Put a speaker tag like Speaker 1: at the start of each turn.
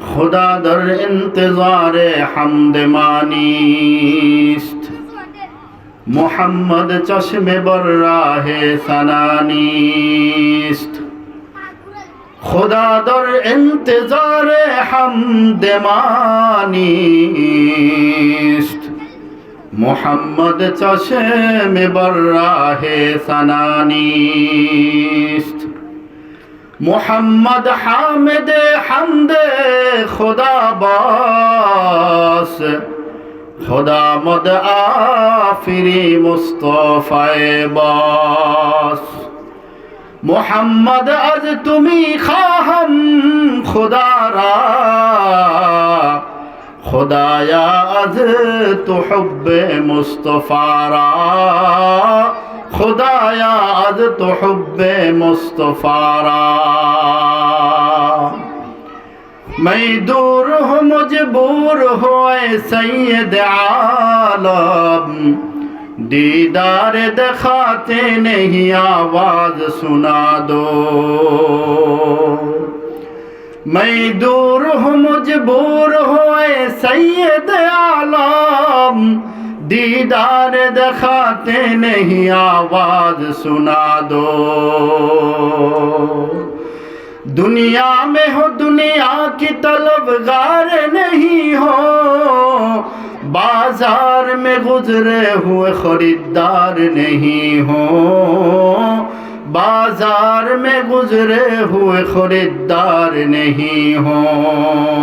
Speaker 1: خدا در انتظار حمد مانیست محمد چشم بر راہ سنانیست خدا در انتظار حمد مانیست মোহাম্মদ চশমে বর্রাহে সানানিস্ত মোহাম্মদ হামেদ হামদে, খোদা বাস। খোদা মদ আফিরি মুস্তফায় বাস। মোহাম্মদ আজ তুমি খাহম, খোদারা। খোদায়া আজ তো হব্বে মুস্তফারা। খোদায়া আজ তো হব্বে মুস্তফারা میں دور ہوں مجبور ہوئے سید عالم دیدار دکھاتے نہیں آواز سنا دو میں دور ہوں مجبور ہوئے سید عالم دیدار دکھاتے نہیں، آواز سنا دو۔ دنیا میں ہو، دنیا کی طلبگار نہیں ہو۔ بازار میں گزرے ہوئے خریدار نہیں ہو۔ بازار میں گزرے ہوئے خریدار نہیں ہوں